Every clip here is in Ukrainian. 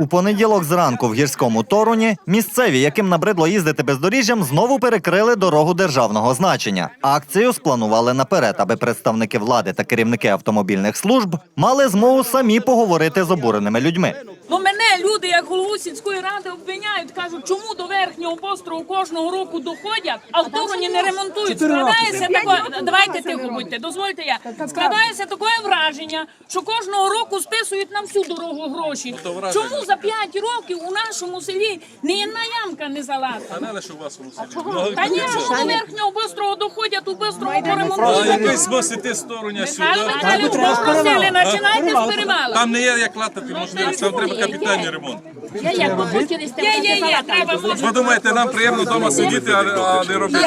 У понеділок зранку в гірському Торуні місцеві, яким набридло їздити бездоріжжям, знову перекрили дорогу державного значення. Акцію спланували наперед, аби представники влади та керівники автомобільних служб мали змогу самі поговорити з обуреними людьми. Ну мене люди, як голову сільської ради, обвиняють, кажуть, чому до верхнього острову кожного року доходять, а в Торуні не ремонтують. Складається таке, давайте тихо будьте, дозвольте я. Складається таке враження, що кожного року списують на всю дорогу гроші. Чому за 5 років у нашому селі ні одна ямка не залата? Не лише у вас у селі. Та ні, що до верхнього бистрого доходять, у бистрого А поремонтують. який смисл йти стороня сюди? Михайло Михайлович, попросили, починайте з перевала. Там не є як латати можливість, там треба капітальний ремонт. Є, є, є, треба Ви думаєте, нам приємно вдома сидіти, а, а не робити?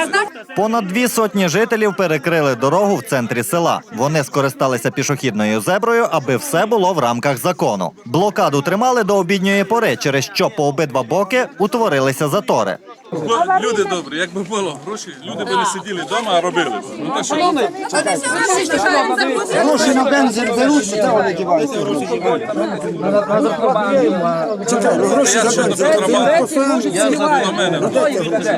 Понад дві сотні жителів перекрили дорогу в центрі села. Вони скористалися пішохідною зеброю, аби все було в рамках закону. Блокаду тримали до обідньої пори, через що по обидва боки утворилися затори. Люди добрі, якби було гроші, люди б не сиділи вдома, а робили. б. Ну що? Гроші на бензин беруть, де вони дівають? Я що до контрабанди? Я до мене.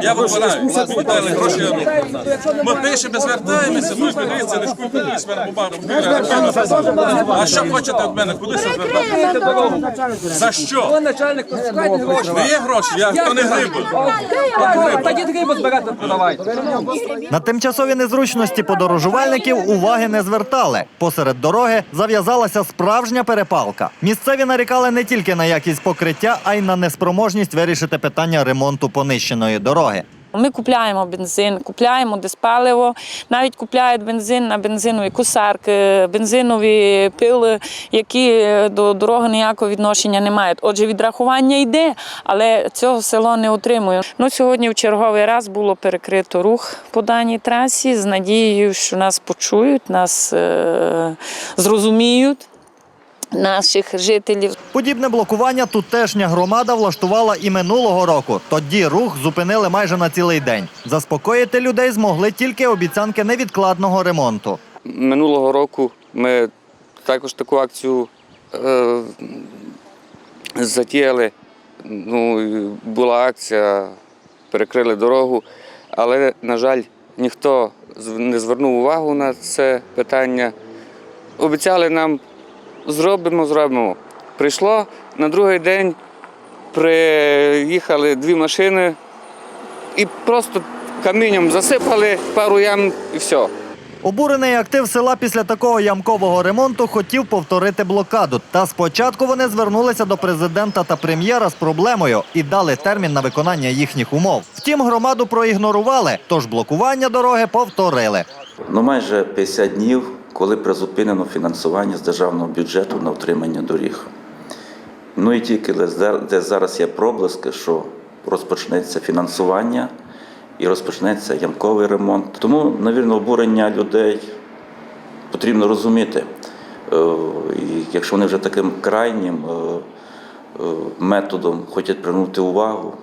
Я вибираю. Мені гроші, я роблю. Ми пишемо, звертаємося, ну і подивіться, не шкуйте, мене бумагу. А що хочете від мене? Куди це звертатися? За що? Начальник, пускайте гроші. Не є гроші, я хто не грибу. Тоді гриби збирати продавайте. На тимчасові незручності подорожувальників уваги не звертали. Посеред дороги зав'язалася справжня перепалка. Місцеві нарікали не тільки на якість покриття, а й на неспроможність вирішити питання ремонту понищеної дороги. Ми купляємо бензин, купляємо диспаливо, навіть купляють бензин на бензинові кусарки, бензинові пили, які до дороги ніякого відношення не мають. Отже, відрахування йде, але цього село не отримує. Ну, сьогодні в черговий раз було перекрито рух по даній трасі з надією, що нас почують, нас е- зрозуміють, наших жителів. Подібне блокування тутешня громада влаштувала і минулого року. Тоді рух зупинили майже на цілий день. Заспокоїти людей змогли тільки обіцянки невідкладного ремонту. Минулого року ми також таку акцію е, затіяли. Ну, була акція, перекрили дорогу, але, на жаль, ніхто не звернув увагу на це питання. Обіцяли нам зробимо, зробимо. Прийшло на другий день, приїхали дві машини і просто камінням засипали пару ям і все. Обурений актив села після такого ямкового ремонту хотів повторити блокаду. Та спочатку вони звернулися до президента та прем'єра з проблемою і дали термін на виконання їхніх умов. Втім, громаду проігнорували, тож блокування дороги повторили. Ну, майже 50 днів, коли призупинено фінансування з державного бюджету на утримання доріг. Ну і тільки де- зараз є проблиски, що розпочнеться фінансування і розпочнеться ямковий ремонт. Тому, навірно, обурення людей потрібно розуміти. Е, І якщо вони вже таким крайнім е, е, методом хочуть привернути увагу,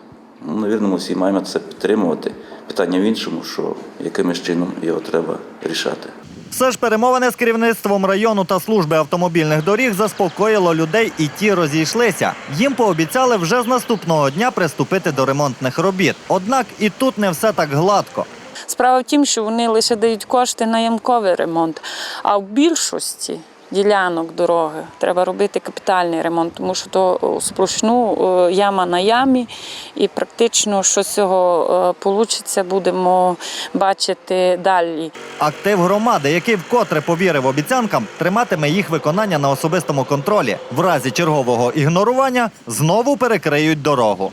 ну, навірно, ми всі маємо це підтримувати. Питання в іншому, що якимось чином його треба рішати. Все ж перемовини з керівництвом району та служби автомобільних доріг заспокоїло людей, і ті розійшлися. Їм пообіцяли вже з наступного дня приступити до ремонтних робіт. Однак і тут не все так гладко. Справа в тім, що вони лише дають кошти на ямковий ремонт, а в більшості ділянок дороги треба робити капітальний ремонт, тому що то сплошну е, яма на ямі, і практично що з цього вийде, будемо бачити далі. Актив громади, який вкотре повірив обіцянкам, триматиме їх виконання на особистому контролі. В разі чергового ігнорування знову перекриють дорогу.